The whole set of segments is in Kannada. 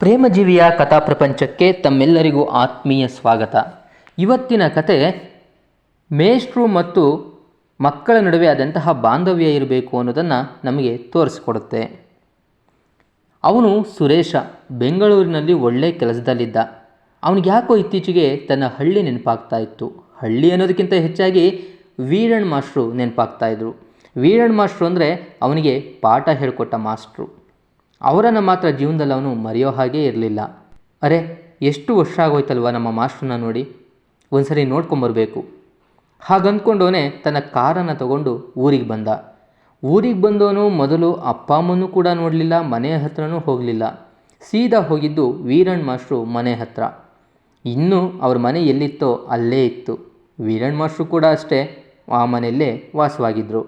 ಪ್ರೇಮಜೀವಿಯ ಕಥಾ ಪ್ರಪಂಚಕ್ಕೆ ತಮ್ಮೆಲ್ಲರಿಗೂ ಆತ್ಮೀಯ ಸ್ವಾಗತ. ಇವತ್ತಿನ ಕತೆ ಮೇಷ್ಟ್ರು ಮತ್ತು ಮಕ್ಕಳ ನಡುವೆ ಆದಂತಹ ಬಾಂಧವ್ಯ ಇರಬೇಕು ಅನ್ನೋದನ್ನು ನಮಗೆ ತೋರಿಸ್ಕೊಡುತ್ತೆ. ಅವನು ಸುರೇಶ, ಬೆಂಗಳೂರಿನಲ್ಲಿ ಒಳ್ಳೆ ಕೆಲಸದಲ್ಲಿದ್ದ. ಅವನಿಗೆ ಯಾಕೋ ಇತ್ತೀಚೆಗೆ ತನ್ನ ಹಳ್ಳಿ ನೆನಪಾಗ್ತಾ ಇತ್ತು. ಹಳ್ಳಿ ಅನ್ನೋದಕ್ಕಿಂತ ಹೆಚ್ಚಾಗಿ ವೀರಣ್ ಮಾಸ್ಟ್ರು ನೆನಪಾಗ್ತಾ ಇದ್ರು. ವೀರಣ್ಣ ಮಾಸ್ಟ್ರು ಅಂದರೆ ಅವನಿಗೆ ಪಾಠ ಹೇಳಿಕೊಟ್ಟ ಮಾಸ್ಟ್ರು ಅವರನ್ನು ಮಾತ್ರ ಜೀವನದಲ್ಲಿ ಅವನು ಮರೆಯೋ ಹಾಗೇ ಇರಲಿಲ್ಲ. ಅರೆ, ಎಷ್ಟು ವರ್ಷ ಆಗೋಯ್ತಲ್ವ ನಮ್ಮ ಮಾಸ್ಟ್ರನ್ನ ನೋಡಿ? ಒಂದ್ಸರಿ ನೋಡ್ಕೊಂಬರ್ಬೇಕು ಹಾಗಂದ್ಕೊಂಡವನೇ ತನ್ನ ಕಾರನ್ನು ತಗೊಂಡು ಊರಿಗೆ ಬಂದ. ಊರಿಗೆ ಬಂದವನು ಮೊದಲು ಅಪ್ಪ ಅಮ್ಮನೂ ಕೂಡ ನೋಡಲಿಲ್ಲ, ಮನೆ ಹತ್ರನೂ ಹೋಗಲಿಲ್ಲ. ಸೀದಾ ಹೋಗಿದ್ದು ವೀರಣ್ಣ ಮಾಸ್ಟ್ರು ಮನೆ ಹತ್ರ. ಇನ್ನೂ ಅವ್ರ ಮನೆ ಎಲ್ಲಿತ್ತೋ ಅಲ್ಲೇ ಇತ್ತು. ವೀರಣ್ಣ ಮಾಸ್ಟ್ರು ಕೂಡ ಅಷ್ಟೇ, ಆ ಮನೆಯಲ್ಲೇ ವಾಸವಾಗಿದ್ದರು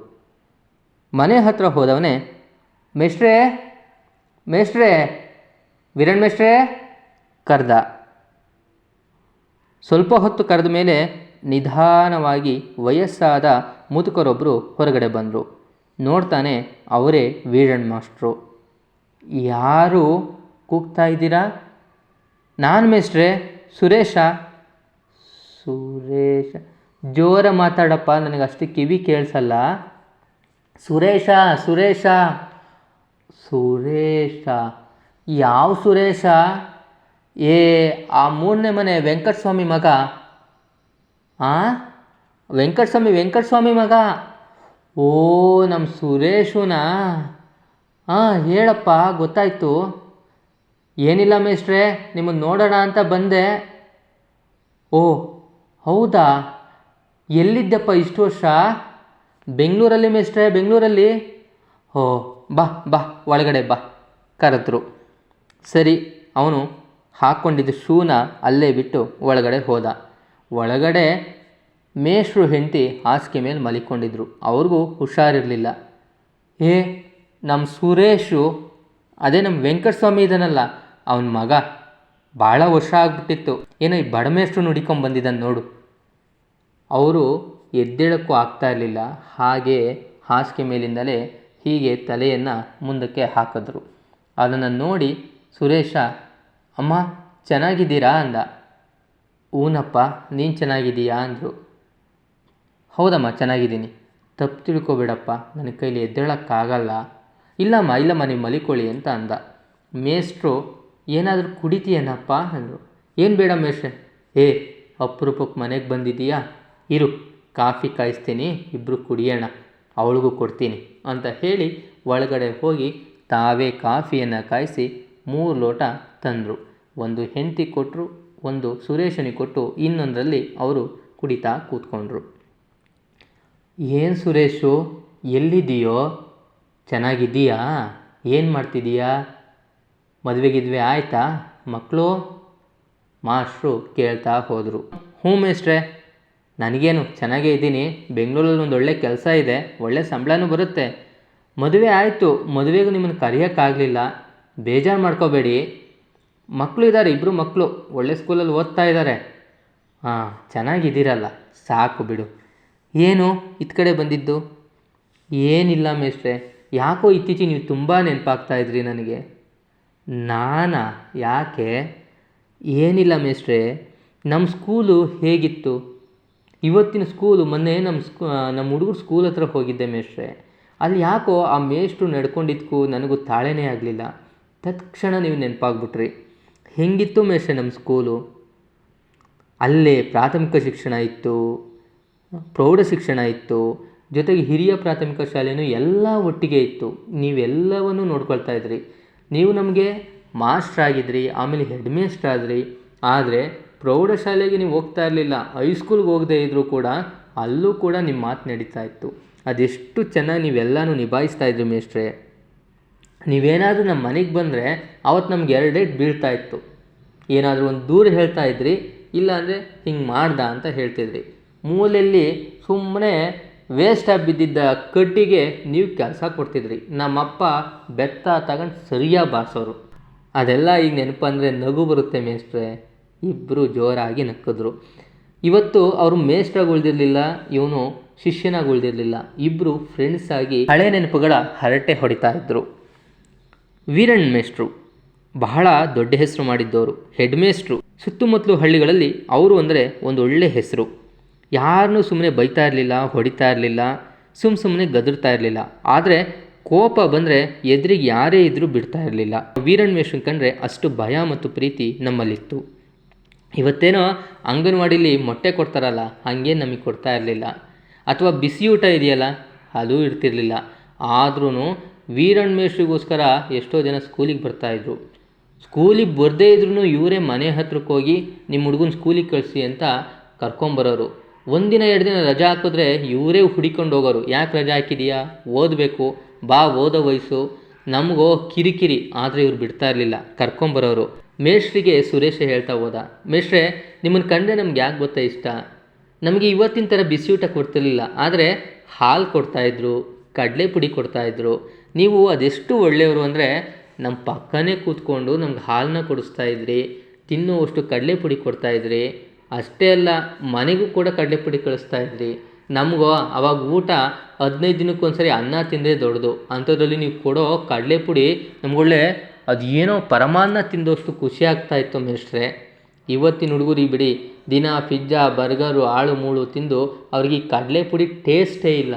ಮನೆ ಹತ್ರ ಹೋದವನೇ, ಮೇಷ್ಟ್ರೇ ಮೇಷ್ಟ್ರೇ, ವೀರಣ್ಣ ಮೇಷ್ಟ್ರೇ, ಕರ್ದ. ಸ್ವಲ್ಪ ಹೊತ್ತು ಕರೆದ ಮೇಲೆ ನಿಧಾನವಾಗಿ ವಯಸ್ಸಾದ ಮುದುಕರೊಬ್ಬರು ಹೊರಗಡೆ ಬಂದರು. ನೋಡ್ತಾನೆ ಅವರೇ ವೀರಣ್ ಮಾಸ್ಟ್ರು ಯಾರು ಕೂಗ್ತಾ ಇದ್ದೀರಾ? ನಾನು ಮೇಷ್ಟ್ರೆ, ಸುರೇಶ. ಸುರೇಶ. ಜೋರ ಮಾತಾಡಪ್ಪ ನನಗೆ ಅಷ್ಟು ಕಿವಿ ಕೇಳಿಸಲ್ಲ. ಸುರೇಶ ಸುರೇಶ. ಸುರೇಶ. ಯಾವ ಸುರೇಶ? ಏ, ಆ ಮೂರನೇ ಮನೆ ವೆಂಕಟಸ್ವಾಮಿ ಮಗ. ಆ? ವೆಂಕಟಸ್ವಾಮಿ ವೆಂಕಟಸ್ವಾಮಿ ಮಗ? ಓ ನಮ್ಮ ಸುರೇಶುನಾ? ಹಾಂ ಹೇಳಪ್ಪ, ಗೊತ್ತಾಯ್ತು. ಏನಿಲ್ಲ ಮೇಷ್ಟ್ರೆ ನಿಮ್ಮನ್ನು ನೋಡೋಣ ಅಂತ ಬಂದೆ. ಓ, ಹೌದಾ? ಎಲ್ಲಿದ್ದಪ್ಪ ಇಷ್ಟು ವರ್ಷ? ಬೆಂಗಳೂರಲ್ಲಿ ಮೇಷ್ಟ್ರೆ, ಬೆಂಗಳೂರಲ್ಲಿ? ಓ ಬಾ ಬಾ, ಒಳಗಡೆ ಬಾ, ಕರೆದ್ರು. ಸರಿ, ಅವನು ಹಾಕ್ಕೊಂಡಿದ್ದ ಶೂನ ಅಲ್ಲೇ ಬಿಟ್ಟು ಒಳಗಡೆ ಹೋದ. ಒಳಗಡೆ ಮೇಷ್ಟ್ರು ಹೆಂಡತಿ ಹಾಸಿಗೆ ಮೇಲೆ ಮಲಿಕೊಂಡಿದ್ರು. ಅವ್ರಿಗೂ ಹುಷಾರಿರಲಿಲ್ಲ. ಏ ನಮ್ಮ ಸುರೇಶು, ಅದೇ ನಮ್ಮ ವೆಂಕಟಸ್ವಾಮಿ ಇದ್ದಾನಲ್ಲ ಅವನ ಮಗ. ಭಾಳ ವರ್ಷ ಆಗ್ಬಿಟ್ಟಿತ್ತು. ಏನೋ ಈ ಬಡಮೇಷ್ಟ್ರು ನುಡಿಕೊಂಡು ಬಂದಿದ್ದಾನೆ ನೋಡು. ಅವರು ಎದ್ದೇಳಕ್ಕೂ ಆಗ್ತಾ ಇರಲಿಲ್ಲ. ಹಾಗೆ ಹಾಸಿಗೆ ಮೇಲಿಂದಲೇ ಹೀಗೆ ತಲೆಯನ್ನು ಮುಂದಕ್ಕೆ ಹಾಕಿದ್ರು. ಅದನ್ನು ನೋಡಿ ಸುರೇಶ, ಅಮ್ಮ, ಚೆನ್ನಾಗಿದ್ದೀರಾ? ಅಂದ. ಊನಪ್ಪ, ನೀನು ಚೆನ್ನಾಗಿದ್ದೀಯಾ? ಅಂದರು. ಹೌದಮ್ಮ, ಚೆನ್ನಾಗಿದ್ದೀನಿ. ತಪ್ಪು ತಿಳ್ಕೊಬೇಡಪ್ಪ, ನನ್ನ ಕೈಲಿ ಎದ್ದೇಳೋಕ್ಕಾಗಲ್ಲ. ಇಲ್ಲಮ್ಮ ಇಲ್ಲಮ್ಮ, ನೀವು ಮಲಿಕೊಳ್ಳಿ ಅಂತ ಅಂದ. ಮೇಸ್ಟ್ರು ಏನಾದರೂ ಕುಡಿತೀಯನಪ್ಪ? ಅಂದರು. ಏನು ಬೇಡ ಮೇಷ್ರೆ ಏ ಅಪರೂಪಕ್ಕೆ ಮನೆಗೆ ಬಂದಿದ್ದೀಯಾ? ಇರು, ಕಾಫಿ ಕಾಯಿಸ್ತೀನಿ ಇಬ್ಬರು ಕುಡಿಯೋಣ. ಅವಳಿಗೂ ಕೊಡ್ತೀನಿ ಅಂತ ಹೇಳಿ ಒಳಗಡೆ ಹೋಗಿ ತಾವೇ ಕಾಫಿಯನ್ನು ಕಾಯಿಸಿ ಮೂರು ಲೋಟ ತಂದರು. ಒಂದು ಹೆಂಡತಿ ಕೊಟ್ಟರು ಒಂದು ಸುರೇಶನಿಗೆ ಕೊಟ್ಟು ಇನ್ನೊಂದರಲ್ಲಿ ಅವರು ಕುಡಿತಾ ಕೂತ್ಕೊಂಡ್ರು. ಏನು ಸುರೇಶು, ಎಲ್ಲಿದ್ದೀಯೋ? ಚೆನ್ನಾಗಿದ್ದೀಯಾ? ಏನು ಮಾಡ್ತಿದ್ದೀಯಾ? ಮದುವೆಗಿದ್ವೆ ಆಯಿತಾ? ಮಕ್ಕಳು ಮಾಸ್ಟ್ರು ಕೇಳ್ತಾ ಹೋದರು. ಹ್ಞೂ ಮೇಷ್ಟ್ರೆ ನನಗೇನು, ಚೆನ್ನಾಗೇ ಇದ್ದೀನಿ. ಬೆಂಗಳೂರಲ್ಲಿ ಒಂದು ಒಳ್ಳೆ ಕೆಲಸ ಇದೆ, ಒಳ್ಳೆ ಸಂಬಳನೂ ಬರುತ್ತೆ. ಮದುವೆ ಆಯಿತು, ಮದುವೆಗೂ ನಿಮ್ಮನ್ನು ಕರೆಯೋಕ್ಕಾಗಲಿಲ್ಲ. ಬೇಜಾರು ಮಾಡ್ಕೋಬೇಡಿ. ಮಕ್ಕಳು ಇದ್ದಾರೆ ಇಬ್ಬರು ಮಕ್ಕಳು ಒಳ್ಳೆ ಸ್ಕೂಲಲ್ಲಿ ಓದ್ತಾ ಇದ್ದಾರೆ ಹಾಂ, ಚೆನ್ನಾಗಿದ್ದೀರಲ್ಲ, ಸಾಕು ಬಿಡು. ಏನು ಇತ್ತ ಕಡೆ ಬಂದಿದ್ದು? ಏನಿಲ್ಲ ಮೇಷ್ಟ್ರೆ, ಯಾಕೋ ಇತ್ತೀಚೆಗೆ ನೀವು ತುಂಬ ನೆನಪಾಗ್ತಾ ಇದ್ರಿ ನನಗೆ. ನಾನಾ, ಯಾಕೆ? ಏನಿಲ್ಲ ಮೇಷ್ಟ್ರೆ ನಮ್ಮ ಸ್ಕೂಲು ಹೇಗಿತ್ತು? ಇವತ್ತಿನ ಸ್ಕೂಲು ಮೊನ್ನೆ ನಮ್ಮ ಸ್ಕೂ ನಮ್ಮ ಹುಡುಗರು ಸ್ಕೂಲ್ ಹತ್ರ ಹೋಗಿದ್ದೆ ಮೇಷ್ಟ್ರೆ. ಅಲ್ಲಿ ಯಾಕೋ ಆ ಮೇಷ್ಟ್ರು ನಡ್ಕೊಂಡಿದ್ದಕ್ಕೂ ನನಗೂ ತಾಳೆನೇ ಆಗಲಿಲ್ಲ. ತತ್ಕ್ಷಣ ನೀವು ನೆನಪಾಗ್ಬಿಟ್ರಿ. ಹೆಂಗಿತ್ತು ಮೇಷ್ಟ್ರೆ ನಮ್ಮ ಸ್ಕೂಲು ಅಲ್ಲೇ ಪ್ರಾಥಮಿಕ ಶಿಕ್ಷಣ ಇತ್ತು, ಪ್ರೌಢ ಶಿಕ್ಷಣ ಇತ್ತು, ಜೊತೆಗೆ ಹಿರಿಯ ಪ್ರಾಥಮಿಕ ಶಾಲೆಯೂ ಎಲ್ಲ ಒಟ್ಟಿಗೆ ಇತ್ತು. ನೀವೆಲ್ಲವನ್ನು ನೋಡ್ಕೊಳ್ತಾ ಇದ್ರಿ. ನೀವು ನಮಗೆ ಮಾಸ್ಟ್ರ್ ಆಗಿದ್ರಿ, ಆಮೇಲೆ ಹೆಡ್ ಮೇಸ್ಟ್ರ್ ಆದ್ರಿ. ಆದರೆ ಪ್ರೌಢಶಾಲೆಗೆ ನೀವು ಹೋಗ್ತಾ ಇರಲಿಲ್ಲ ಹೈಸ್ಕೂಲ್ಗೆ ಹೋಗದೇ ಇದ್ದರೂ ಕೂಡ ಅಲ್ಲೂ ಕೂಡ ನಿಮ್ಮ ಮಾತು ನಡೀತಾ ಇತ್ತು. ಅದೆಷ್ಟು ಚೆನ್ನಾಗಿ ನೀವೆಲ್ಲನೂ ನಿಭಾಯಿಸ್ತಾ ಇದ್ರಿ ಮೇಷ್ಟ್ರೆ. ನೀವೇನಾದರೂ ನಮ್ಮ ಮನೆಗೆ ಬಂದರೆ ಅವತ್ತು ನಮ್ಗೆ ಎರಡು ಡೇಟ್ ಬೀಳ್ತಾ ಇತ್ತು. ಏನಾದರೂ ಒಂದು ದೂರ ಹೇಳ್ತಾ ಇದ್ರಿ, ಇಲ್ಲಾಂದರೆ ಹಿಂಗೆ ಮಾಡ್ದ ಅಂತ ಹೇಳ್ತಿದ್ರಿ. ಮೂಲೆಯಲ್ಲಿ ಸುಮ್ಮನೆ ವೇಸ್ಟ್ ಆಗಿ ಬಿದ್ದಿದ್ದ ಕಡ್ಡಿಗೆ ನೀವು ಕೆಲಸ ಕೊಡ್ತಿದ್ರಿ. ನಮ್ಮಪ್ಪ ಬೆತ್ತ ತಗೊಂಡು ಸರಿಯಾಗಿ ಬಾರಿಸೋರು. ಅದೆಲ್ಲ ಈಗ ನೆನಪಂದರೆ ನಗು ಬರುತ್ತೆ ಮೇಷ್ಟ್ರೆ. ಇಬ್ಬರು ಜೋರಾಗಿ ನಕ್ಕಿದ್ರು. ಇವತ್ತು ಅವರು ಮೇಷ್ಟ್ರಾಗಿ ಉಳಿದಿರಲಿಲ್ಲ ಇವನು ಶಿಷ್ಯನಾಗಿ ಉಳಿದಿರಲಿಲ್ಲ ಇಬ್ಬರು ಫ್ರೆಂಡ್ಸ್ ಆಗಿ ಹಳೆ ನೆನಪುಗಳ ಹರಟೆ ಹೊಡಿತಾ ಇದ್ದರು ವೀರಣ್ ಮೇಷ್ಟ್ರು, ಬಹಳ ದೊಡ್ಡ ಹೆಸರು ಮಾಡಿದ್ದವರು ಹೆಡ್ ಮೇಸ್ಟ್ರು ಸುತ್ತಮುತ್ತಲು ಹಳ್ಳಿಗಳಲ್ಲಿ ಅವರು ಅಂದರೆ ಒಂದು ಒಳ್ಳೆ ಹೆಸರು. ಯಾರನ್ನೂ ಸುಮ್ಮನೆ ಬೈತಾ ಇರಲಿಲ್ಲ, ಹೊಡಿತಾ ಇರಲಿಲ್ಲ ಸುಮ್ಮ ಸುಮ್ಮನೆ ಗದರ್ತಾ ಇರಲಿಲ್ಲ. ಆದರೆ ಕೋಪ ಬಂದರೆ ಎದುರಿಗೆ ಯಾರೇ ಇದ್ದರೂ ಬಿಡ್ತಾ ಇರಲಿಲ್ಲ. ವೀರಣ್ ಮೇಷ್ಟ್ರನ್ ಕಂಡ್ರೆ ಅಷ್ಟು ಭಯ ಮತ್ತು ಪ್ರೀತಿ ನಮ್ಮಲ್ಲಿತ್ತು. ಇವತ್ತೇನೋ ಅಂಗನವಾಡಿಲಿ ಮೊಟ್ಟೆ ಕೊಡ್ತಾರಲ್ಲ ಹಾಗೆ ನಮಗೆ ಕೊಡ್ತಾ ಇರಲಿಲ್ಲ. ಅಥವಾ ಬಿಸಿ ಊಟ ಇದೆಯಲ್ಲ, ಅದು ಇರ್ತಿರ್ಲಿಲ್ಲ. ಆದ್ರೂ ವೀರಣ್ಣ ಮೇಷ್ಟ್ರಿಗೋಸ್ಕರ ಎಷ್ಟೋ ಜನ ಸ್ಕೂಲಿಗೆ ಬರ್ತಾಯಿದ್ರು ಸ್ಕೂಲಿಗೆ ಬರದೇ ಇದ್ರೂ ಇವರೇ ಮನೆ ಹತ್ರಕ್ಕೆ ಹೋಗಿ ನಿಮ್ಮ ಹುಡುಗನ ಸ್ಕೂಲಿಗೆ ಕಳಿಸಿ ಅಂತ ಕರ್ಕೊಂಬರೋರು. ಒಂದಿನ, ಎರಡು ದಿನ ರಜಾ ಹಾಕಿದ್ರೆ ಇವರೇ ಹುಡಿಕೊಂಡು ಹೋಗೋರು. ಯಾಕೆ ರಜಾ ಹಾಕಿದೀಯಾ? ಓದಬೇಕು. ಬಾ, ಓದೋ ವಯಸ್ಸು. ನಮಗೋ ಕಿರಿಕಿರಿ, ಆದರೆ ಇವ್ರು ಬಿಡ್ತಾ ಇರಲಿಲ್ಲ. ಕರ್ಕೊಂಬರೋರು. ಮೇಷ್ಟ್ರಿಗೆ ಸುರೇಶ ಹೇಳ್ತಾ ಹೋದ ಮೇಷ್ರೆ ನಿಮ್ಮನ್ನು ಕಂಡ್ರೆ ನಮ್ಗೆ ಯಾಕೆ ಗೊತ್ತಾ ಇಷ್ಟ? ನಮಗೆ ಇವತ್ತಿನ ಥರ ಬಿಸಿ ಊಟ ಕೊಡ್ತಿರ್ಲಿಲ್ಲ, ಆದರೆ ಹಾಲು ಕೊಡ್ತಾಯಿದ್ರು ಕಡಲೆ ಪುಡಿ ಕೊಡ್ತಾಯಿದ್ರು ನೀವು ಅದೆಷ್ಟು ಒಳ್ಳೆಯವರು ಅಂದರೆ ನಮ್ಮ ಪಕ್ಕನೇ ಕೂತ್ಕೊಂಡು ನಮ್ಗೆ ಹಾಲನ್ನ ಕೊಡಿಸ್ತಾ ಇದ್ರಿ ತಿನ್ನುವಷ್ಟು ಕಡಲೆ ಪುಡಿ ಕೊಡ್ತಾಯಿದ್ರಿ ಅಷ್ಟೇ ಅಲ್ಲ, ಮನೆಗೂ ಕೂಡ ಕಡಲೆ ಪುಡಿ ಕಳಿಸ್ತಾ ಇದ್ರಿ. ನಮಗೋ, ಅವಾಗ ಊಟ ಹದಿನೈದು ದಿನಕ್ಕೊಂದ್ಸರಿ ಅನ್ನ ತಿಂದರೆ ದೊಡ್ಡದು. ಅಂಥದ್ರಲ್ಲಿ ನೀವು ಕೊಡೋ ಕಡಲೆ ಪುಡಿ ನಮ್ಗೊಳ್ಳೆ ಅದು ಏನೋ ಪರಮಾನ್ನ ತಿಂದೋಷ್ಟು ಖುಷಿ ಇತ್ತು ಮೇಷ್ಟ್ರೆ ಇವತ್ತಿನ ಹುಡುಗರಿಗೆ ಬಿಡಿ, ದಿನ ಪಿಜ್ಜಾ, ಬರ್ಗರು, ಆಳು, ಮೂಳು ತಿಂದು ಅವ್ರಿಗೆ ಈ ಕಡಲೆ ಪುಡಿ ಟೇಸ್ಟೇ ಇಲ್ಲ.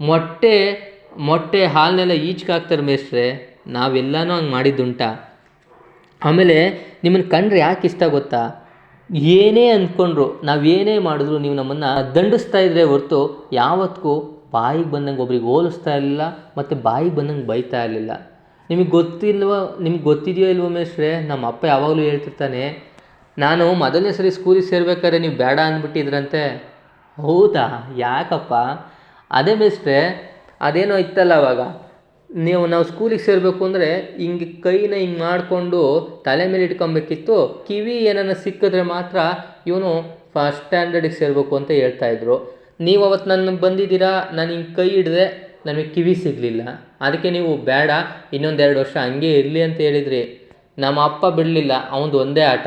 ಮೊಟ್ಟೆ ಮೊಟ್ಟೆ ಹಾಲನ್ನೆಲ್ಲ ಈಚೆಗೆ ಹಾಕ್ತಾರೆ ನಾವೆಲ್ಲನೂ ಹಂಗೆ ಮಾಡಿದ್ದುಂಟಾ. ಆಮೇಲೆ ನಿಮ್ಮನ್ನು ಕಂಡ್ರೆ ಯಾಕೆ ಇಷ್ಟ ಗೊತ್ತಾ? ಏನೇ ಅಂದ್ಕೊಂಡ್ರು ನಾವೇನೇ ಮಾಡಿದ್ರು ನೀವು ನಮ್ಮನ್ನು ದಂಡಿಸ್ತಾ ಇದ್ರೆ ಹೊರತು ಯಾವತ್ತಿಗೂ ಬಾಯಿಗೆ ಬಂದಂಗೆ ಒಬ್ರಿಗೆ ಹೋಲಿಸ್ತಾ ಇರಲಿಲ್ಲ, ಮತ್ತು ಬಾಯಿಗೆ ಬಂದಂಗೆ ಬೈತಾ ಇರಲಿಲ್ಲ. ನಿಮಗೆ ಗೊತ್ತಿಲ್ವೋ, ನಿಮ್ಗೆ ಗೊತ್ತಿದೆಯೋ ಇಲ್ವೋ ಮೇಷ್ಟ್ರೆ, ನಮ್ಮ ಅಪ್ಪ ಯಾವಾಗಲೂ ಹೇಳ್ತಿರ್ತಾನೆ, ನಾನು ಮೊದಲನೇ ಸರಿ ಸ್ಕೂಲಿಗೆ ಸೇರ್ಬೇಕಾದ್ರೆ ನೀವು ಬೇಡ ಅಂದ್ಬಿಟ್ಟಿದ್ರಂತೆ ಹೌದಾ? ಯಾಕಪ್ಪ? ಅದೇ ಮೇಷ್ಟ್ರೆ, ಅದೇನೋ ಇತ್ತಲ್ಲ ಅವಾಗ. ನೀವು, ನಾವು ಸ್ಕೂಲಿಗೆ ಸೇರಬೇಕು ಅಂದರೆ ಹಿಂಗೆ ಕೈನ ಹಿಂಗೆ ಮಾಡಿಕೊಂಡು ತಲೆ ಮೇಲೆ ಇಟ್ಕೊಬೇಕಿತ್ತು, ಕಿವಿ ಏನನ್ನ ಸಿಕ್ಕಿದ್ರೆ ಮಾತ್ರ ಇವನು ಫಸ್ಟ್ ಸ್ಟ್ಯಾಂಡರ್ಡಿಗೆ ಸೇರಬೇಕು ಅಂತ ಹೇಳ್ತಾಯಿದ್ರು ನೀವು ಅವತ್ತು ನನ್ನ ಬಂದಿದ್ದೀರಾ? ನಾನು ಹಿಂಗೆ ಕೈ ಹಿಡ್ದೆ ನನಗೆ ಕಿವಿ ಸಿಗಲಿಲ್ಲ. ಅದಕ್ಕೆ ನೀವು ಬೇಡ, ಇನ್ನೊಂದೆರಡು ವರ್ಷ ಹಂಗೆ ಇರಲಿ ಅಂತ ಹೇಳಿದ್ರಿ. ನಮ್ಮ ಅಪ್ಪ ಬಿಡಲಿಲ್ಲ ಅವನದು ಒಂದೇ ಆಟ.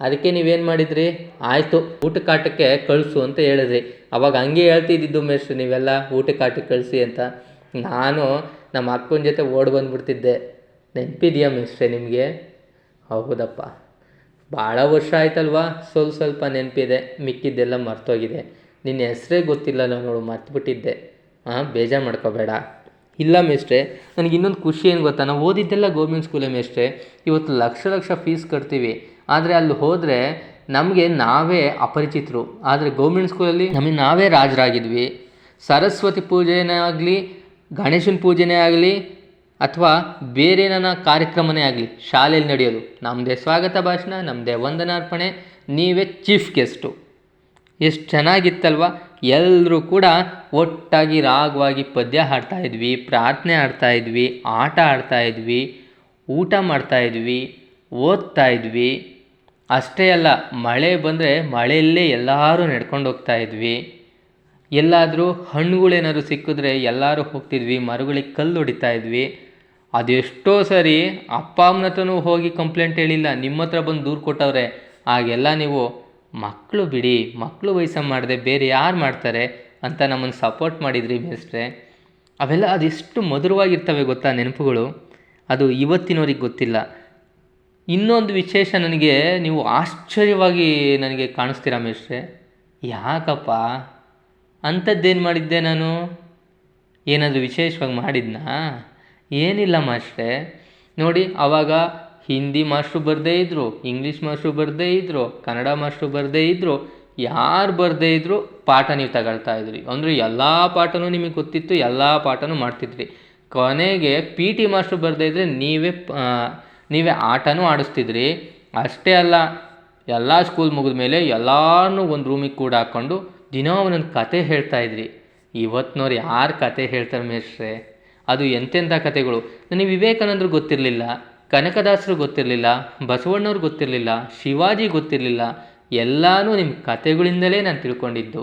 ಅದಕ್ಕೆ ನೀವೇನು ಮಾಡಿದ್ರಿ? ಆಯಿತು ಊಟ ಕಾಟಕ್ಕೆ ಕಳಿಸು ಅಂತ ಹೇಳಿದ್ರಿ. ಅವಾಗ ಹಂಗೆ ಹೇಳ್ತಿದ್ದಿದ್ದು ಮೇಷ್ಟ್ರು ನೀವೆಲ್ಲ ಊಟ ಆಟಕ್ಕೆ ಕಳಿಸಿ ಅಂತ. ನಾನು ನಮ್ಮ ಅಕ್ಕನ ಜೊತೆ ಓಡಿ ಬಂದುಬಿಡ್ತಿದ್ದೆ. ನೆನಪಿದೆಯಾ ಮೇಷ್ಟ್ರೆ ನಿಮಗೆ? ಹೌದಪ್ಪ. ಭಾಳ ವರ್ಷ ಆಯ್ತಲ್ವಾ? ಸ್ವಲ್ಪ ಸ್ವಲ್ಪ ನೆನಪಿದೆ, ಮಿಕ್ಕಿದ್ದೆಲ್ಲ ಮರ್ತೋಗಿದೆ. ನಿನ್ನ ಹೆಸರೇ ಗೊತ್ತಿಲ್ಲ ನಾನು ಮರ್ತುಬಿಟ್ಟಿದ್ದೆ. ಹಾಂ ಬೇಜಾರು ಮಾಡ್ಕೋಬೇಡ. ಇಲ್ಲ ಮೇಷ್ಟ್ರೆ, ನನಗೆ ಇನ್ನೊಂದು ಖುಷಿ ಏನು ಗೊತ್ತಾ? ನಾವು ಓದಿದ್ದೆಲ್ಲ ಗೋರ್ಮೆಂಟ್ ಸ್ಕೂಲೇ ಮೇಷ್ಟ್ರೆ, ಇವತ್ತು ಲಕ್ಷ ಲಕ್ಷ ಫೀಸ್ ಕಟ್ತೀವಿ. ಆದರೆ ಅಲ್ಲಿ ಹೋದರೆ ನಮಗೆ ನಾವೇ ಅಪರಿಚಿತರು. ಆದರೆ ಗೌರ್ಮೆಂಟ್ ಸ್ಕೂಲಲ್ಲಿ ನಮಗೆ ನಾವೇ ರಾಜರಾಗಿದ್ವಿ. ಸರಸ್ವತಿ ಪೂಜೆನೇ ಆಗಲಿ, ಗಣೇಶನ ಪೂಜೆನೇ ಆಗಲಿ, ಅಥವಾ ಬೇರೆ ನನ್ನ ಕಾರ್ಯಕ್ರಮನೇ ಆಗಲಿ ಶಾಲೆಯಲ್ಲಿ ನಡೆಯೋದು. ನಮ್ಮದೇ ಸ್ವಾಗತ ಭಾಷಣ ನಮ್ಮದೇ ವಂದನಾರ್ಪಣೆ, ನೀವೇ ಚೀಫ್ ಗೆಸ್ಟು ಎಷ್ಟು ಚೆನ್ನಾಗಿತ್ತಲ್ವ? ಎಲ್ಲರೂ ಕೂಡ ಒಟ್ಟಾಗಿ ರಾಗವಾಗಿ ಪದ್ಯ ಹಾಡ್ತಾ ಇದ್ವಿ, ಪ್ರಾರ್ಥನೆ ಆಡ್ತಾ ಇದ್ವಿ, ಆಟ ಆಡ್ತಾ ಇದ್ವಿ, ಊಟ ಮಾಡ್ತಾ ಇದ್ವಿ, ಓದ್ತಾ ಇದ್ವಿ. ಅಷ್ಟೇ ಅಲ್ಲ, ಮಳೆ ಬಂದರೆ ಮಳೆಯಲ್ಲೇ ಎಲ್ಲರೂ ನಡ್ಕೊಂಡು ಹೋಗ್ತಾ ಇದ್ವಿ. ಎಲ್ಲಾದರೂ ಹಣ್ಣುಗಳೇನಾದ್ರು ಸಿಕ್ಕಿದ್ರೆ ಎಲ್ಲರೂ ಹೋಗ್ತಿದ್ವಿ, ಮರಗಳಿಗೆ ಕಲ್ಲು ಹೊಡಿತಾ ಇದ್ವಿ. ಅದೆಷ್ಟೋ ಸರಿ ಅಪ್ಪ ಅಮ್ಮನ ಹತ್ರನೂ ಹೋಗಿ ಕಂಪ್ಲೇಂಟ್ ಹೇಳಿಲ್ಲ, ನಿಮ್ಮ ಹತ್ರ ಬಂದು ದೂರು ಕೊಟ್ಟವ್ರೆ. ಆಗೆಲ್ಲ ನೀವು ಮಕ್ಕಳು ಬಿಡಿ ಮಕ್ಕಳು ವಯಸ್ಸ ಮಾಡದೆ, ಬೇರೆ ಯಾರು ಮಾಡ್ತಾರೆ ಅಂತ ನಮ್ಮನ್ನು ಸಪೋರ್ಟ್ ಮಾಡಿದ್ರಿ ಮೇಸ್ಟ್ರೆ ಅವೆಲ್ಲ ಅದೆಷ್ಟು ಮಧುರವಾಗಿರ್ತವೆ ಗೊತ್ತಾ ನೆನಪುಗಳು? ಅದು ಇವತ್ತಿನವ್ರಿಗೆ ಗೊತ್ತಿಲ್ಲ. ಇನ್ನೊಂದು ವಿಶೇಷ ನನಗೆ, ನೀವು ಆಶ್ಚರ್ಯವಾಗಿ ನನಗೆ ಕಾಣಿಸ್ತೀರಾ ಮೇಷ್ಟ್ರೆ. ಯಾಕಪ್ಪ? ಅಂಥದ್ದೇನು ಮಾಡಿದ್ದೆ ನಾನು? ಏನಾದರೂ ವಿಶೇಷವಾಗಿ ಮಾಡಿದ್ನಾ? ಏನಿಲ್ಲ ಮಾಸ್ಟ್ರೆ ನೋಡಿ ಆವಾಗ ಹಿಂದಿ ಮಾಸ್ಟ್ರು ಬರದೇ ಇದ್ದರು ಇಂಗ್ಲೀಷ್ ಮಾಸ್ಟ್ರು ಬರದೇ ಇದ್ದರು ಕನ್ನಡ ಮಾಸ್ಟ್ರು ಬರದೇ ಇದ್ದರು ಯಾರು ಬರದೇ ಇದ್ದರೂ ಪಾಠ ನೀವು ತಗೊಳ್ತಾ ಇದ್ರಿ. ಅಂದರೆ ಎಲ್ಲ ಪಾಠನೂ ನಿಮಗೆ ಗೊತ್ತಿತ್ತು, ಎಲ್ಲ ಪಾಠನೂ ಮಾಡ್ತಿದ್ರಿ. ಕೊನೆಗೆ ಪಿ ಟಿ ಮಾಸ್ಟ್ರು ಬರದೇ ಇದ್ದರೆ ನೀವೇ ನೀವೇ ಆಟನೂ ಆಡಿಸ್ತಿದ್ರಿ. ಅಷ್ಟೇ ಅಲ್ಲ, ಎಲ್ಲ ಸ್ಕೂಲ್ ಮುಗಿದ ಮೇಲೆ ಎಲ್ಲಾರನ್ನೂ ಒಂದು ರೂಮಿಗೆ ಕೂಡ ಹಾಕ್ಕೊಂಡು ದಿನ ಒಂದೊಂದು ಕತೆ ಹೇಳ್ತಾ ಇದ್ರಿ. ಇವತ್ತಿನವ್ರು ಯಾರು ಕತೆ ಹೇಳ್ತಾರೆ ಮೇಷ್ಟ್ರೆ? ಅದು ಎಂತೆಂಥ ಕತೆಗಳು? ನನಗೆ ವಿವೇಕಾನಂದರು ಗೊತ್ತಿರಲಿಲ್ಲ. ಕನಕದಾಸರು ಗೊತ್ತಿರಲಿಲ್ಲ, ಬಸವಣ್ಣವ್ರು ಗೊತ್ತಿರಲಿಲ್ಲ, ಶಿವಾಜಿ ಗೊತ್ತಿರಲಿಲ್ಲ, ಎಲ್ಲನೂ ನಿಮ್ಮ ಕತೆಗಳಿಂದಲೇ ನಾನು ತಿಳ್ಕೊಂಡಿದ್ದು.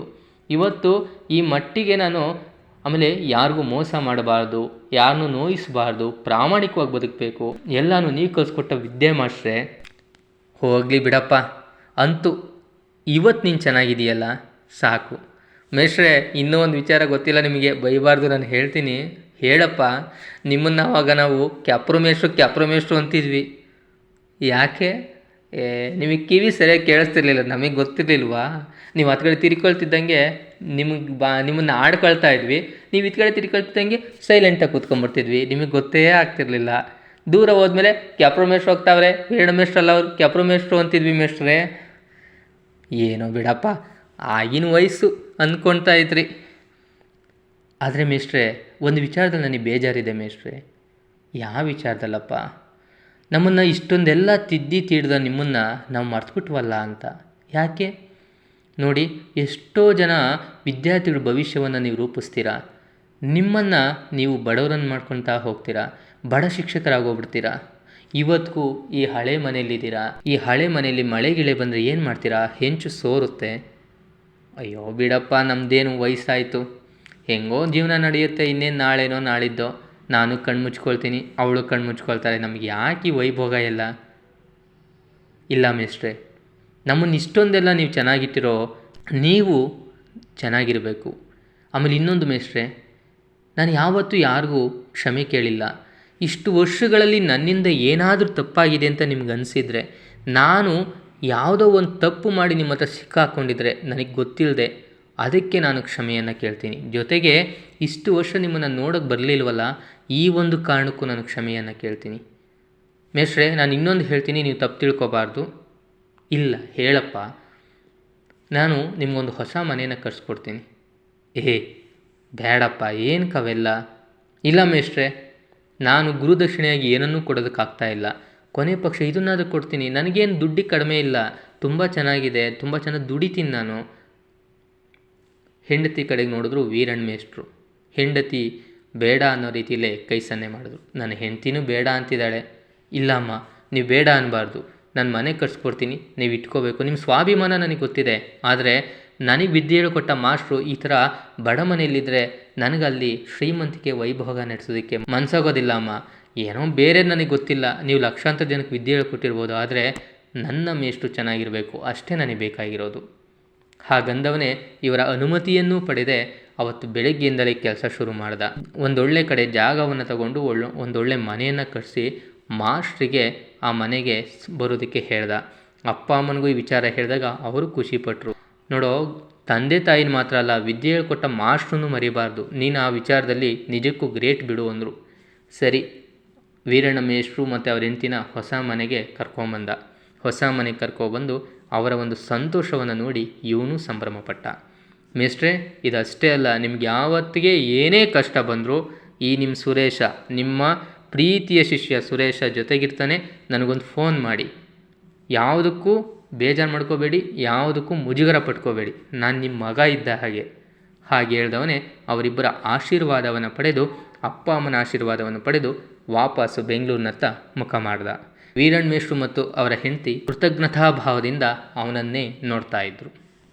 ಇವತ್ತು ಈ ಮಟ್ಟಿಗೆ ನಾನು ಆಮೇಲೆ ಯಾರಿಗೂ ಮೋಸ ಮಾಡಬಾರ್ದು ಯಾರನ್ನೂ ನೋಯಿಸಬಾರ್ದು, ಪ್ರಾಮಾಣಿಕವಾಗಿ ಬದುಕಬೇಕು, ಎಲ್ಲನೂ ನೀವು ಕಲಿಸ್ಕೊಟ್ಟ ವಿದ್ಯೆ ಮಾಸ್ಟ್ರೆ. ಹೋಗಲಿ ಬಿಡಪ್ಪ, ಅಂತೂ ಇವತ್ತು ನೀನು ಚೆನ್ನಾಗಿದೆಯಲ್ಲ ಸಾಕು. ಮೇಷ್ರೆ ಇನ್ನೂ ಒಂದು ವಿಚಾರ ಗೊತ್ತಿಲ್ಲ ನಿಮಗೆ, ಬೈಬಾರ್ದು, ನಾನು ಹೇಳ್ತೀನಿ. ಹೇಳಪ್ಪ, ನಿಮ್ಮನ್ನು ಆವಾಗ ನಾವು ಕ್ಯಾಪ್ರೋಮೇಶು ಕ್ಯಾಪ್ರೋಮೇಶು ಕ್ಯಾಪ್ರೋ ಮೇಷ್ಟ್ರು ಅಂತಿದ್ವಿ. ಯಾಕೆ? ಏ, ನಿಮಗೆ ಕಿವಿ ಸರಿಯಾಗಿ ಕೇಳಿಸ್ತಿರ್ಲಿಲ್ಲ, ನಮಗೆ ಗೊತ್ತಿರಲಿಲ್ವಾ? ನೀವು ಹತ್ತು ಕಡೆ ತಿರ್ಕೊಳ್ತಿದ್ದಂಗೆ ನಿಮಗೆ ಬಾ, ನಿಮ್ಮನ್ನು ಆಡ್ಕೊಳ್ತಾ ಇದ್ವಿ. ನೀವು ಇತ್ತು ಕಡೆ ತಿರ್ಕೊಳ್ತಿದ್ದಂಗೆ ಸೈಲೆಂಟಾಗಿ ಕೂತ್ಕೊಂಡ್ಬಿಡ್ತಿದ್ವಿ. ನಿಮಗೆ ಗೊತ್ತೇ ಆಗ್ತಿರ್ಲಿಲ್ಲ. ದೂರ ಹೋದ್ಮೇಲೆ ಕ್ಯಾಪ್ರೋ ಮೇಷ್ಟ್ರು ಹೋಗ್ತಾವ್ರೆ ವೀರಣ್ಣ ಮೇಷ್ಟ್ರಲ್ಲ ಅವ್ರು ಕ್ಯಾಪ್ರೋ ಮೇಷ್ಟ್ರು ಅಂತಿದ್ವಿ ಮೇಷ್ಟ್ರೆ. ಏನೋ ಬಿಡಪ್ಪ, ಆಗಿನ ವಯಸ್ಸು ಅಂದ್ಕೊಳ್ತಾ ಇದ್ರಿ. ಆದರೆ ಮೇಷ್ಟ್ರೆ, ಒಂದು ವಿಚಾರದಲ್ಲಿ ನನಗೆ ಬೇಜಾರಿದೆ ಮೇಷ್ಟ್ರೆ. ಯಾವ ವಿಚಾರದಲ್ಲಪ್ಪ? ನಮ್ಮನ್ನು ಇಷ್ಟೊಂದೆಲ್ಲ ತಿದ್ದಿ ತೀಡ್ದ ನಿಮ್ಮನ್ನು ನಾವು ಮರ್ತುಬಿಟ್ವಲ್ಲ ಅಂತ. ಯಾಕೆ? ನೋಡಿ, ಎಷ್ಟೋ ಜನ ವಿದ್ಯಾರ್ಥಿಗಳ ಭವಿಷ್ಯವನ್ನು ನೀವು ರೂಪಿಸ್ತೀರಾ? ನಿಮ್ಮನ್ನು ನೀವು ಬಡವರನ್ನು ಮಾಡ್ಕೊತಾ ಹೋಗ್ತೀರಾ? ಬಡ ಶಿಕ್ಷಕರಾಗೋಗ್ಬಿಡ್ತೀರಾ? ಇವತ್ತಿಗೂ ಈ ಹಳೆ ಮನೆಯಲ್ಲಿದ್ದೀರಾ? ಈ ಹಳೆ ಮನೆಯಲ್ಲಿ ಮಳೆ ಗಿಳೆ ಬಂದರೆ ಏನು ಮಾಡ್ತೀರಾ? ಹೆಂಚು ಸೋರುತ್ತೆ. ಅಯ್ಯೋ, ಬಿಡಪ್ಪ ನಮ್ಮದೇನು ವಯಸ್ಸಾಯಿತು. ಹೆಂಗೋ ಜೀವನ ನಡೆಯುತ್ತೆ, ಇನ್ನೇನು ನಾಳೆನೋ ನಾಳಿದ್ದೋ, ನಾನು ಕಣ್ಣು ಮುಚ್ಕೊಳ್ತೀನಿ, ಅವಳು ಕಣ್ಣು ಮುಚ್ಕೊಳ್ತಾಳೆ ನಮ್ಗೆ ಯಾಕೆ ಈ ವೈಭೋಗ ಎಲ್ಲ? ಇಲ್ಲ ಮೇಷ್ಟ್ರೆ ನಮ್ಮನ್ನು ಇಷ್ಟೊಂದೆಲ್ಲ ನೀವು ಚೆನ್ನಾಗಿಟ್ಟಿರೋ, ನೀವು ಚೆನ್ನಾಗಿರಬೇಕು. ಆಮೇಲೆ ಇನ್ನೊಂದು ಮೇಷ್ಟ್ರೆ, ನಾನು ಯಾವತ್ತೂ ಯಾರಿಗೂ ಕ್ಷಮೆ ಕೇಳಿಲ್ಲ. ಇಷ್ಟು ವರ್ಷಗಳಲ್ಲಿ ನನ್ನಿಂದ ಏನಾದರೂ ತಪ್ಪಾಗಿದೆ ಅಂತ ನಿಮ್ಗೆ ಅನಿಸಿದರೆ, ನಾನು ಯಾವುದೋ ಒಂದು ತಪ್ಪು ಮಾಡಿ ನಿಮ್ಮ ಹತ್ರ ಸಿಕ್ಕಾಕ್ಕೊಂಡಿದ್ರೆ ನನಗೆ ಗೊತ್ತಿಲ್ಲದೆ ಅದಕ್ಕೆ ನಾನು ಕ್ಷಮೆಯನ್ನು ಕೇಳ್ತೀನಿ. ಜೊತೆಗೆ ಇಷ್ಟು ವರ್ಷ ನಿಮ್ಮನ್ನು ನೋಡೋಕ್ಕೆ ಬರಲಿಲ್ವಲ್ಲ, ಈ ಒಂದು ಕಾರಣಕ್ಕೂ ನಾನು ಕ್ಷಮೆಯನ್ನು ಕೇಳ್ತೀನಿ. ಮೇಷ್ರೆ ನಾನು ಇನ್ನೊಂದು ಹೇಳ್ತೀನಿ, ನೀವು ತಪ್ಪು ತಿಳ್ಕೊಬಾರ್ದು. ಇಲ್ಲ, ಹೇಳಪ್ಪ. ನಾನು ನಿಮಗೊಂದು ಹೊಸ ಮನೆಯನ್ನು ಕಟ್ಸ್ಕೊಡ್ತೀನಿ ಏ ಬೇಡಪ್ಪ ಏನು ಕವೆಲ್ಲ. ಇಲ್ಲ ಮೇಷ್ಟ್ರೆ, ನಾನು ಗುರುದಕ್ಷಿಣೆಯಾಗಿ ಏನನ್ನೂ ಕೊಡೋದಕ್ಕಾಗ್ತಾ ಇಲ್ಲ. ಕೊನೆ ಪಕ್ಷ ಇದನ್ನಾದರೂ ಕೊಡ್ತೀನಿ. ನನಗೇನು ದುಡ್ಡಿ ಕಡಿಮೆ ಇಲ್ಲ. ತುಂಬ ಚೆನ್ನಾಗಿದೆ, ತುಂಬ ಚೆನ್ನಾಗಿ ದುಡಿತೀನಿ ನಾನು. ಹೆಂಡತಿ ಕಡೆಗೆ ನೋಡಿದ್ರು ವೀರಣ್ಣ ಮೇಷ್ಟ್ರು. ಹೆಂಡತಿ ಬೇಡ ಅನ್ನೋ ರೀತಿಯಲ್ಲೇ ಕೈ ಸನ್ನೆ ಮಾಡಿದ್ರು. ನನ್ನ ಹೆಂಡ್ತಿನೂ ಬೇಡ ಅಂತಿದ್ದಾಳೆ. ಇಲ್ಲಮ್ಮ, ನೀವು ಬೇಡ ಅನ್ನಬಾರ್ದು ನಾನು ಮನೆ ಕಟ್ಸ್ಕೊಡ್ತೀನಿ. ನೀವು ಇಟ್ಕೋಬೇಕು. ನಿಮ್ಮ ಸ್ವಾಭಿಮಾನ ನನಗೆ ಗೊತ್ತಿದೆ. ಆದರೆ ನನಗೆ ವಿದ್ಯೆ ಹೇಳಿಕೊಟ್ಟ ಮಾಸ್ಟ್ರು ಈ ಥರ ಬಡ ಮನೆಯಲ್ಲಿದ್ದರೆ ನನಗಲ್ಲಿ ಶ್ರೀಮಂತಿಕೆ ವೈಭೋಗ ನಡೆಸೋದಕ್ಕೆ ಮನಸ್ಸಾಗೋದಿಲ್ಲ ಅಮ್ಮ ಏನೋ ಬೇರೆ ನನಗೆ ಗೊತ್ತಿಲ್ಲ. ನೀವು ಲಕ್ಷಾಂತರ ಜನಕ್ಕೆ ವಿದ್ಯೆ ಹೇಳ್ಕೊಟ್ಟಿರ್ಬೋದು. ಆದರೆ ನನ್ನ ಮೇಷ್ಟ್ರು ಚೆನ್ನಾಗಿರಬೇಕು. ಅಷ್ಟೇ ನನಗೆ ಬೇಕಾಗಿರೋದು. ಹಾಗಂದವನೇ ಇವರ ಅನುಮತಿಯನ್ನೂ ಪಡೆದೆ ಅವತ್ತು ಬೆಳಗ್ಗೆಯಿಂದಲೇ ಕೆಲಸ ಶುರು ಮಾಡ್ದ. ಒಂದೊಳ್ಳೆ ಕಡೆ ಜಾಗವನ್ನು ತಗೊಂಡು ಒಳ್ಳೆ, ಒಂದೊಳ್ಳೆ ಮನೆಯನ್ನು ಕಟ್ಟಿಸಿ ಮಾಸ್ಟ್ರಿಗೆ ಆ ಮನೆಗೆ ಬರೋದಕ್ಕೆ ಹೇಳ್ದ. ಅಪ್ಪ ಅಮ್ಮನಿಗೂ ಈ ವಿಚಾರ ಹೇಳಿದಾಗ ಅವರು ಖುಷಿಪಟ್ಟರು ನೋಡೋ, ತಂದೆ ತಾಯಿನ ಮಾತ್ರ ಅಲ್ಲ, ವಿದ್ಯೆ ಹೇಳ್ಕೊಟ್ಟ ಮಾಸ್ಟ್ರನ್ನು ಮರಿಬಾರ್ದು. ನೀನು ಆ ವಿಚಾರದಲ್ಲಿ ನಿಜಕ್ಕೂ ಗ್ರೇಟ್ ಬಿಡು ಅಂದರು. ಸರಿ ವೀರಣ್ಣ ಮೇಷ್ಟ್ರು ಮತ್ತು ಅವ್ರ ಹೆಂಡ್ತಿನ ಹೊಸ ಮನೆಗೆ ಕರ್ಕೊಂಬಂದ. ಹೊಸ ಮನೆಗೆ ಕರ್ಕೊಬಂದು ಅವರ ಒಂದು ಸಂತೋಷವನ್ನು ನೋಡಿ ಇವನು ಸಂಭ್ರಮಪಟ್ಟ. ಮೇಷ್ಟ್ರೆ, ಇದಷ್ಟೇ ಅಲ್ಲ, ನಿಮ್ಗೆ ಯಾವತ್ತಿಗೆ ಏನೇ ಕಷ್ಟ ಬಂದರೂ ಈ ನಿಮ್ಮ ಸುರೇಶ, ನಿಮ್ಮ ಪ್ರೀತಿಯ ಶಿಷ್ಯ ಸುರೇಶ ಜೊತೆಗಿರ್ತಾನೆ, ನನಗೊಂದು ಫೋನ್ ಮಾಡಿ. ಯಾವುದಕ್ಕೂ ಬೇಜಾರು ಮಾಡ್ಕೋಬೇಡಿ, ಯಾವುದಕ್ಕೂ ಮುಜುಗರ ಪಟ್ಕೋಬೇಡಿ. ನಾನು ನಿಮ್ಮ ಮಗ ಇದ್ದ ಹಾಗೆ. ಹಾಗೆ ಹೇಳ್ದವನೇ, ಅವರಿಬ್ಬರ ಆಶೀರ್ವಾದವನ್ನು ಪಡೆದು, ಅಪ್ಪ ಅಮ್ಮನ ಆಶೀರ್ವಾದವನ್ನು ಪಡೆದು ವಾಪಸ್ಸು ಬೆಂಗಳೂರಿನತ್ತ ಮುಖ ಮಾಡ್ದ. ವೀರಣ್ಣ ಮೇಷ್ಟ್ರು ಮತ್ತು ಅವರ ಹೆಂಡತಿ ಕೃತಜ್ಞತಾಭಾವದಿಂದ ಅವನನ್ನೇ ನೋಡ್ತಾ ಇದ್ದರು